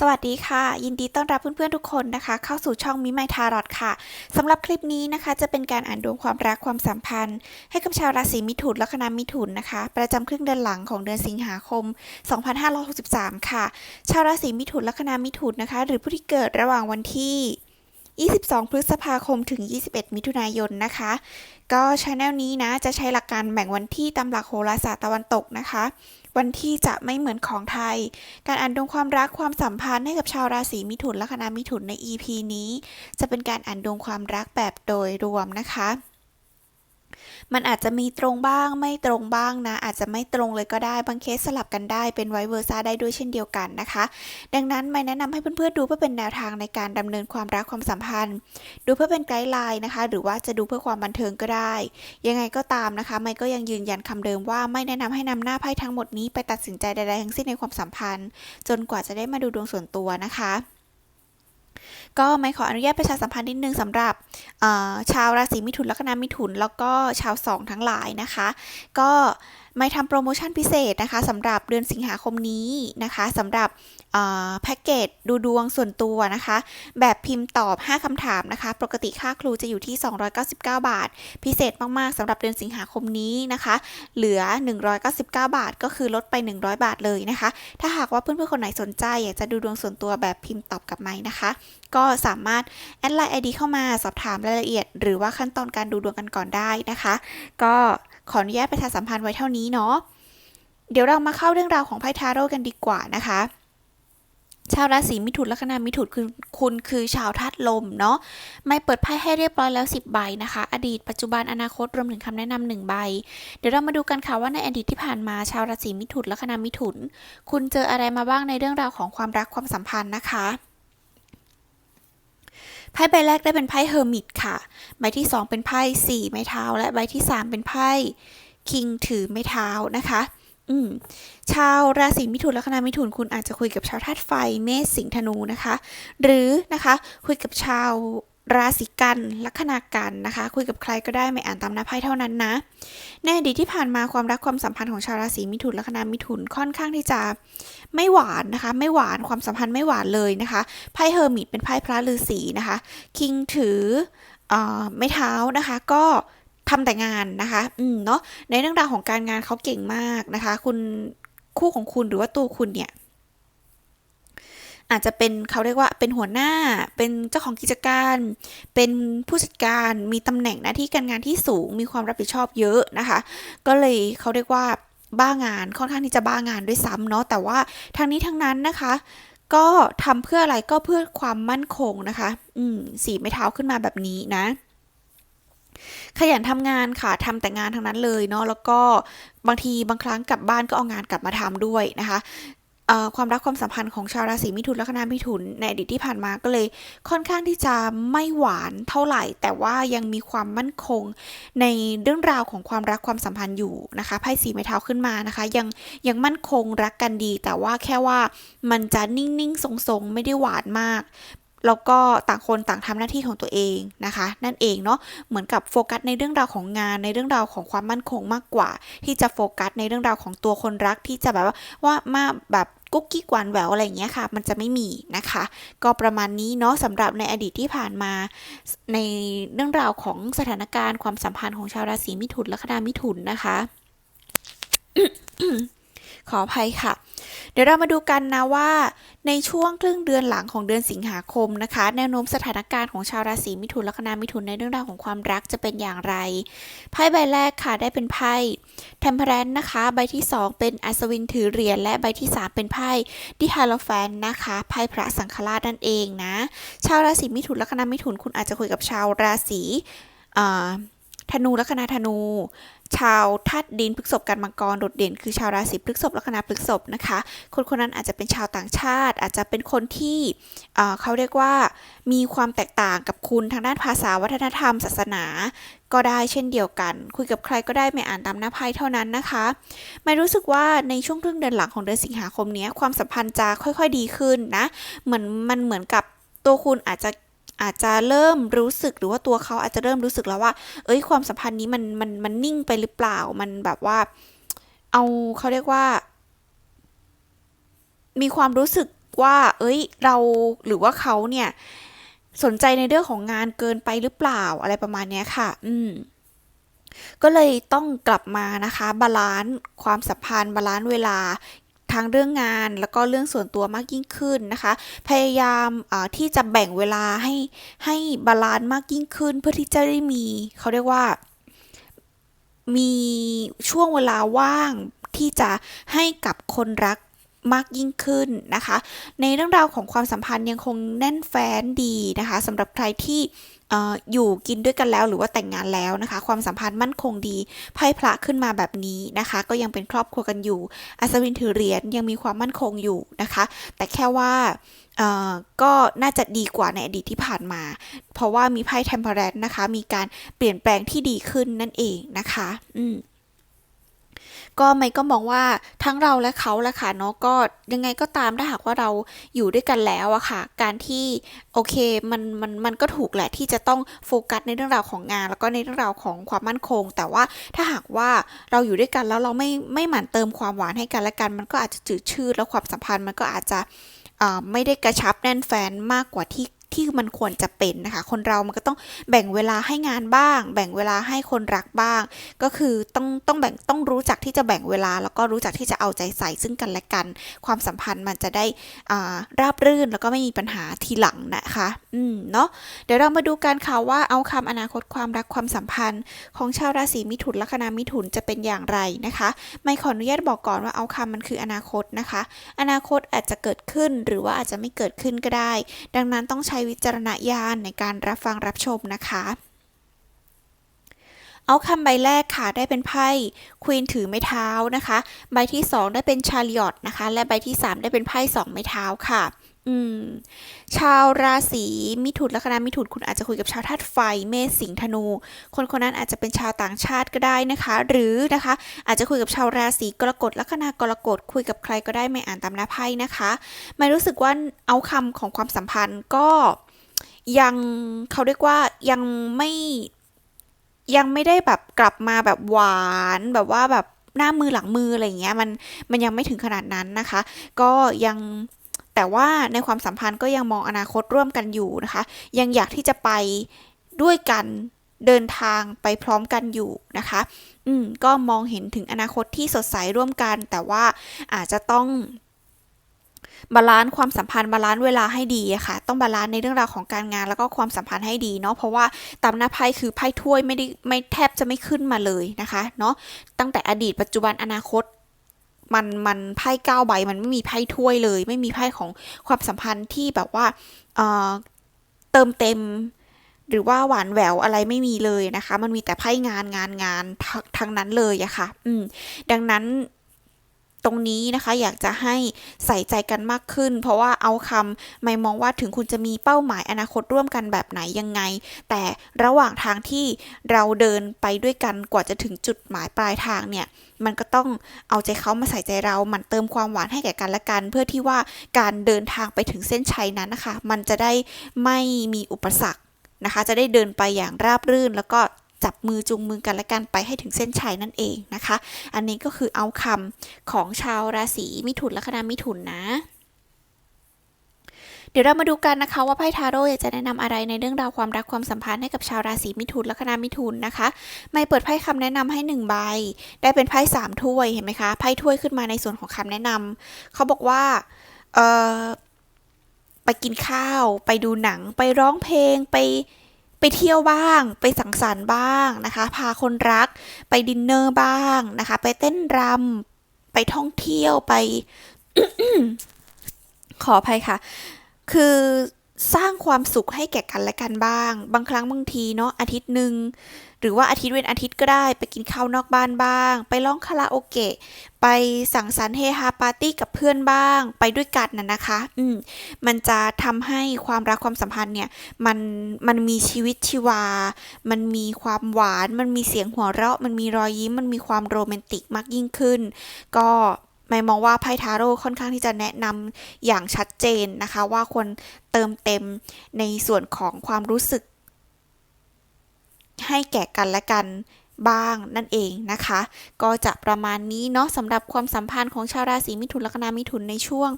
สวัสดีค่ะ ยินดีต้อนรับเพื่อนๆทุกคนนะคะ เข้าสู่ช่องมิไมทารอดค่ะสำหรับคลิปนี้นะคะ จะเป็นการอ่านดวงความรักความสัมพันธ์ ให้กับชาวราศีมิถุนและคณะมิถุนนะคะ ประจำครึ่งเดือนหลังของเดือนสิงหาคม 2563 ค่ะ ชาวราศีมิถุนและคณะมิถุนนะคะ หรือผู้ที่เกิดระหว่างวันที่ 22 พฤษภาคมถึง 21 มิถุนายนนะคะ ก็ช anel นี้นะจะใช้หลักการแบ่งวันที่ตามหลักโหราศาสตร์ตะวันตกนะคะ วันที่จะไม่เหมือนของไทย การอ่านดวงความรักความสัมพันธ์ให้กับชาวราศีมิถุนและคณะมิถุนใน EP นี้ จะเป็นการอ่านดวงความรักแบบโดยรวมนะคะ มันอาจจะมีตรงบ้างไม่ตรงบ้างนะ อาจจะไม่ตรงเลยก็ได้ บางเคสสลับกันได้เป็นไวเวอร์ซ่าได้ด้วยเช่นเดียวกันนะคะ ดังนั้นไม่แนะนำให้เพื่อนๆดูเพื่อเป็นแนวทางในการดำเนินความรักความสัมพันธ์ ดูเพื่อเป็นไกด์ไลน์นะคะ หรือว่าจะดูเพื่อความบันเทิงก็ได้ ยังไงก็ตามนะคะ ไม่ก็ยังยืนยันคำเดิมว่าไม่แนะนำให้นำหน้าไพ่ทั้งหมดนี้ไปตัดสินใจใดๆทั้งสิ้นในความสัมพันธ์ จนกว่าจะได้มาดูดวงส่วนตัวนะคะ ก็ไม่ขออนุญาตประชาสัมพันธ์นิดนึงสำหรับชาวราศีมิถุนและคนามิถุน แล้วก็ชาวสองทั้งหลายนะคะ ก็ไม่ทำโปรโมชั่นพิเศษนะคะสำหรับเดือนสิงหาคมนี้นะคะสำหรับแพ็กเกจดูดวงส่วนตัวนะคะ แบบพิมพ์ตอบ 5 คำถามนะคะ ปกติค่าครูจะอยู่ที่ 299 บาท พิเศษมาก ๆสำหรับเดือนสิงหาคมนี้นะคะ เหลือ 199 บาท ก็คือลดไป 100 บาทเลยนะคะ ถ้าหากว่าเพื่อนๆ คนไหนสนใจ อยากจะดูดวงส่วนตัวแบบพิมพ์ตอบกับไม้นะคะ ก็สามารถแอดไลน์ไอดีเข้ามาสอบถามรายละเอียด หรือว่าขั้นตอนการดูดวงกันก่อนได้นะคะ ก็ขออนุญาตประชาสัมพันธ์ไว้เท่านี้เนาะเดี๋ยวเรามาเข้าเรื่องราวของไพ่ทาโร่กันดีกว่านะคะ ชาวราศีมิถุนละคณะมิถุนคือคุณคือชาวธาตุลมเนาะไม่เปิดไพ่ให้เรียบร้อยแล้ว 10 ใบนะคะ อดีตปัจจุบันอนาคตรวมถึงคำแนะนำหนึ่งใบ เดี๋ยวเรามาดูกันค่ะว่าในอดีตที่ผ่านมาชาวราศีมิถุนละคณะมิถุน คุณเจออะไรมาบ้างในเรื่องราวของความรักความสัมพันธ์นะคะไพ่ใบแรกได้เป็นไพ่เฮอร์มิตค่ะ ใบที่ 2 เป็นไพ่สี่ไม้เท้า และใบที่ 3 เป็นไพ่คิงถือไม้เท้านะคะ อืมชาวราศีมิถุนและคณะมิถุนคุณอาจจะคุยกับชาวธาตุไฟเมษสิงห์ธนูนะคะ หรือนะคะคุยกับชาวราศีกันลัคนากันนะคะ คุยกับใครก็ได้ไม่อ่านตามหน้าไพ่เท่านั้นนะ ในอดีตที่ผ่านมาความรักความสัมพันธ์ของชาวราศีมิถุนและคณะมิถุนค่อนข้างที่จะไม่หวานนะคะ ไม่หวานความสัมพันธ์ไม่หวานเลยนะคะไพ่เฮอร์มิตเป็นไพ่พระฤาษีนะคะ คิงถือเอ่อไม้เท้านะคะ ก็ ทำแต่งานนะคะ อืมเนาะ ในเรื่องราวของการงานเขาเก่งมากนะคะ คุณคู่ของคุณหรือว่าตัวคุณเนี่ย อาจจะเป็นเขาเรียกว่าเป็นหัวหน้า เป็นเจ้าของกิจการ เป็นผู้จัดการ มีตำแหน่งหน้าที่การงานที่สูง มีความรับผิดชอบเยอะนะคะ ก็เลยเขาเรียกว่าบ้างาน ค่อนข้างที่จะบ้างานด้วยซ้ำเนาะ แต่ว่าทางนี้ทางนั้นนะคะก็ทำเพื่ออะไรก็เพื่อความมั่นคงนะคะ อืม สีไม้เท้าขึ้นมาแบบนี้นะ ขยันทำงานค่ะทำแต่งานทั้งนั้นเลยเนาะแล้วก็บางทีบางครั้งกลับบ้านก็เอางานกลับมาทำด้วยนะคะความรักความสัมพันธ์ของชาวราศีมิถุนและคณะมิถุนในอดีตที่ผ่านมาก็เลยค่อนข้างที่จะไม่หวานเท่าไหร่ แต่ว่ายังมีความมั่นคงในเรื่องราวของความรักความสัมพันธ์อยู่นะคะไพ่สีไม้เท้าขึ้นมานะคะ ยังยังมั่นคงรักกันดี แต่ว่าแค่ว่ามันจะนิ่งๆทรงๆ ไม่ได้หวานมาก แล้วก็ต่างคนต่างทำหน้าที่ของตัวเองนะคะ นั่นเองเนาะเหมือนกับโฟกัสในเรื่องราวของงานในเรื่องราวของความมั่นคงมากกว่า ที่จะโฟกัสในเรื่องราวของตัวคนรักที่จะแบบว่าว่ามาแบบกุ๊กกิ๊กหวานแหววอะไรอย่างเงี้ยค่ะ มันจะไม่มีนะคะ ก็ประมาณนี้เนาะสำหรับในอดีตที่ผ่านมา ในเรื่องราวของสถานการณ์ความสัมพันธ์ของชาวราศีมิถุนและคณะมิถุนนะคะขออภัยค่ะ ดี๋ยวเรามาดูกันนะว่าในช่วงครึ่งเดือนหลังของเดือนสิงหาคมนะคะ แนวโน้มสถานการณ์ของชาวราศีมิถุนและคณะมิถุนในเรื่องราวของความรักจะเป็นอย่างไร ไพ่ใบแรกค่ะได้เป็นไพ่เทมเพลนนะคะ ใบที่ 2 เป็นอัศวินถือเหรียญและใบที่ 3 เป็นไพ่ ดิฮาโลแฟนนะคะไพ่พระสังฆราชนั่นเองนะ ชาวราศีมิถุนและคณะมิถุนคุณอาจจะคุยกับชาวราศีอ่า ธนูละคณะธนู ชาวธาตุดินพฤษภกันมังกรโดดเด่น คือชาวราศีพฤษภและคณะพฤษภนะคะ คนคนนั้นอาจจะเป็นชาวต่างชาติ อาจจะเป็นคนที่เเขาเรียกว่ามีความแตกต่างกับคุณทางด้านภาษาวัฒนธรรม ศาสนา ก็ได้เช่นเดียวกัน คุยกับใครก็ได้ไม่อ่านตามหน้าไพ่เท่านั้นนะคะไม่รู้สึกว่าในช่วงครึ่งเดือนหลังของเดือนสิงหาคมเนี้ยความสัมพันธ์จะค่อยๆดีขึ้นนะเหมือนมันเหมือนกับตัวคุณอาจจะ อาจจะเริ่มรู้สึกหรือว่าตัวเขาอาจจะเริ่มรู้สึกแล้วว่า เอ้ยความสัมพันธ์นี้มันมันมันนิ่งไปหรือเปล่า มันแบบว่า เอาเขาเรียกว่า มีความรู้สึกว่า เอ้ย เราหรือว่าเขาเนี่ย สนใจในเรื่องของงานเกินไปหรือเปล่าอะไรประมาณเนี้ยค่ะ อืมก็เลยต้องกลับมานะคะ บาลานซ์ความสัมพันธ์บาลานซ์เวลา ทั้งเรื่องงาน แล้วก็เรื่องส่วนตัวมากยิ่งขึ้นนะคะ พยายามที่จะแบ่งเวลาให้ให้บาลานซ์มากยิ่งขึ้น เพื่อที่จะได้มีเขาเรียกว่า มีช่วงเวลาว่างที่จะให้กับคนรักมากยิ่งขึ้นนะคะ ในเรื่องราวของความสัมพันธ์ยังคงแน่นแฟ้นดีนะคะสำหรับใครที่ อยู่กินด้วยกันแล้วหรือว่าแต่งงานแล้วนะคะ ความสัมพันธ์มั่นคงดีไพ่พระขึ้นมาแบบนี้นะคะ ก็ยังเป็นครอบครัวกันอยู่ อัศวินถือเหรียญยังมีความมั่นคงอยู่นะคะ แต่แค่ว่าก็น่าจะดีกว่าในอดีตที่ผ่านมา เพราะว่ามีไพ่เทมเพลตนะคะ มีการเปลี่ยนแปลงที่ดีขึ้นนั่นเองนะคะ อืม ก็ไม่ก็มองว่าทั้งเราและเขาแหละค่ะเนาะก็ยังไงก็ตามถ้าหากว่าเราอยู่ด้วยกันแล้วอะค่ะ การที่โอเคมันมันมันก็ถูกแหละที่จะต้องโฟกัสในเรื่องราวของงาน แล้วก็ในเรื่องราวของความมั่นคง แต่ว่าถ้าหากว่าเราอยู่ด้วยกันแล้วเราไม่ไม่หมั่นเติมความหวานให้กันและกัน มันก็อาจจะจืดชืดแล้วความสัมพันธ์มันก็อาจจะไม่ได้กระชับแน่นแฟนมากกว่าที่ ที่มันควรจะเป็นนะคะ คนเรามันก็ต้องแบ่งเวลาให้งานบ้าง แบ่งเวลาให้คนรักบ้าง ก็คือต้องต้องแบ่งต้องรู้จักที่จะแบ่งเวลา แล้วก็รู้จักที่จะเอาใจใส่ซึ่งกันและกัน ความสัมพันธ์มันจะได้ราบรื่นแล้วก็ไม่มีปัญหาทีหลังนะคะ อืมเนาะเดี๋ยวเรามาดูกันค่ะว่าเอาคำอนาคตความรักความสัมพันธ์ ของชาวราศีมิถุนลัคนามิถุนจะเป็นอย่างไรนะคะ ไม่ขออนุญาตบอกก่อนว่าเอาคำมันคืออนาคตนะคะ อนาคตอาจจะเกิดขึ้นหรือว่าอาจจะไม่เกิดขึ้นก็ได้ ดังนั้นต้องใช้วิจารณญาณในการรับฟังรับชมนะคะ เอาคำใบแรกค่ะได้เป็นไพ่ควีนถือไม้เท้านะคะ ใบที่ 2 ได้เป็นชาลิออตนะคะ และใบที่ 3 ได้เป็นไพ่สองไม้เท้าค่ะ อืม ชาวราศีมิถุนลัคนามิถุนคุณอาจจะคุยกับชาวธาตุไฟเมษสิงห์ธนู คนคนนั้นอาจจะเป็นชาวต่างชาติก็ได้นะคะ หรือนะคะ อาจจะคุยกับชาวราศีกรกฎลัคนากรกฎคุยกับใครก็ได้ไม่อ่านตามหน้าไพ่นะคะไม่รู้สึกว่าเอาคำของความสัมพันธ์ก็ยังเขาเรียกว่ายังไม่ยังไม่ได้แบบกลับมาแบบหวานแบบว่าแบบหน้ามือหลังมืออะไรเงี้ยมันมันยังไม่ถึงขนาดนั้นนะคะ ก็ยัง แต่ว่าในความสัมพันธ์ก็ยังมองอนาคตร่วมกันอยู่นะคะ ยังอยากที่จะไปด้วยกันเดินทางไปพร้อมกันอยู่นะคะ อืม ก็มองเห็นถึงอนาคตที่สดใสร่วมกัน แต่ว่าอาจจะต้องบาลานซ์ความสัมพันธ์บาลานซ์เวลาให้ดีอะค่ะ ต้องบาลานซ์ในเรื่องราวของการงานแล้วก็ความสัมพันธ์ให้ดีเนาะเพราะว่าตามหน้าไพ่คือไพ่ถ้วยไม่ได้ไม่แทบจะไม่ขึ้นมาเลยนะคะเนาะตั้งแต่อดีตปัจจุบันอนาคต มันมันไพ่เก้าใบมันไม่มีไพ่ถ้วยเลย ไม่มีไพ่ของความสัมพันธ์ที่แบบว่าเอ่อเติมเต็ม หรือว่าหวานแหววอะไรไม่มีเลยนะคะ มันมีแต่ไพ่งานงานงานทั้งนั้นเลยอะคะ่ะ อืม ดังนั้น ตรงนี้นะคะ อยากจะให้ใส่ใจกันมากขึ้น เพราะว่าเอาคำไม่มองว่าถึงคุณจะมีเป้าหมายอนาคตร่วมกันแบบไหนยังไง แต่ระหว่างทางที่เราเดินไปด้วยกันกว่าจะถึงจุดหมายปลายทางเนี่ยมันก็ต้องเอาใจเขามาใส่ใจเรา มันเติมความหวานให้แก่กันและกัน เพื่อที่ว่าการเดินทางไปถึงเส้นชัยนั้นนะคะ มันจะได้ไม่มีอุปสรรคนะคะ จะได้เดินไปอย่างราบรื่นแล้วก็ จับมือจูงมือกันและกันไปให้ถึงเส้นชัยนั่นเองนะคะ อันนี้ก็คือเอาคำของชาวราศีมิถุนและคณะมิถุนนะเดี๋ยวเรามาดูกันนะคะว่าไพ่ทาโร่จะแนะนำอะไรในเรื่องราวความรักความสัมพันธ์ให้กับชาวราศีมิถุนและคณะมิถุนนะคะ ไม่เปิดไพ่คำแนะนำให้หนึ่งใบ ได้เป็นไพ่สามถ้วยเห็นไหมคะไพ่ถ้วยขึ้นมาในส่วนของคำแนะนำเขาบอกว่าเออไปกินข้าว ไปดูหนัง ไปร้องเพลงไป เที่ยวบ้าง ไปสังสรรค์บ้างนะคะ พาคนรัก ไปดินเนอร์บ้างนะคะ ไปเต้นรำไปท่องเที่ยวไป ขออภัยค่ะ คือ สร้างความสุขให้แก่กันและกันบ้าง บางครั้งบางทีเนาะอาทิตย์หนึ่งหรือว่าอาทิตย์เว้นอาทิตย์ก็ได้ไปกินข้าวนอกบ้านบ้าง ไปร้องคาราโอเกะ ไปสังสรรค์เฮฮาปาร์ตี้กับเพื่อนบ้าง ไปด้วยกันน่ะนะคะ อืมมันจะทำให้ความรักความสัมพันธ์เนี่ยมันมันมีชีวิตชีวา มันมีความหวาน มันมีเสียงหัวเราะ มันมีรอยยิ้ม มันมีความโรแมนติกมากยิ่งขึ้น ก็ ไม่มองว่าไพ่ทาโร่ค่อนข้างที่จะแนะนำอย่างชัดเจนนะคะ ว่าควรเติมเต็มในส่วนของความรู้สึก ให้แก่กันและกัน บ้างนั่นเองนะคะ ก็จะประมาณนี้เนาะสำหรับความสัมพันธ์ของชาวราศีมิถุนลัคนามิถุนในช่วง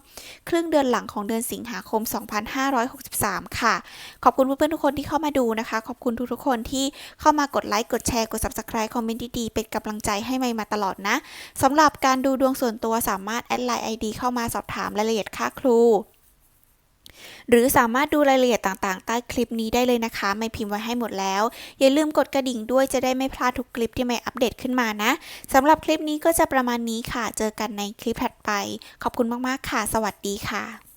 ครึ่งเดือนหลังของเดือนสิงหาคม 2563 ค่ะ ขอบคุณเพื่อนๆทุกคนที่เข้ามาดูนะคะ ขอบคุณทุกๆคนที่เข้ามากดไลค์กดแชร์กด subscribe คอมเมนต์ดีๆเป็นกำลังใจให้ใหม่มาตลอดนะสำหรับการดูดวงส่วนตัวสามารถแอดไลน์ ID เข้ามาสอบถามรายละเอียดค่าครู หรือสามารถดูรายละเอียดต่างๆ ใต้คลิปนี้ได้เลยนะคะ ไม่พิมพ์ไว้ให้หมดแล้ว อย่าลืมกดกระดิ่งด้วยจะได้ไม่พลาดทุกคลิปที่ไม่อัปเดตขึ้นมานะสำหรับคลิปนี้ก็จะประมาณนี้ค่ะ เจอกันในคลิปถัดไป ขอบคุณมากๆค่ะ สวัสดีค่ะ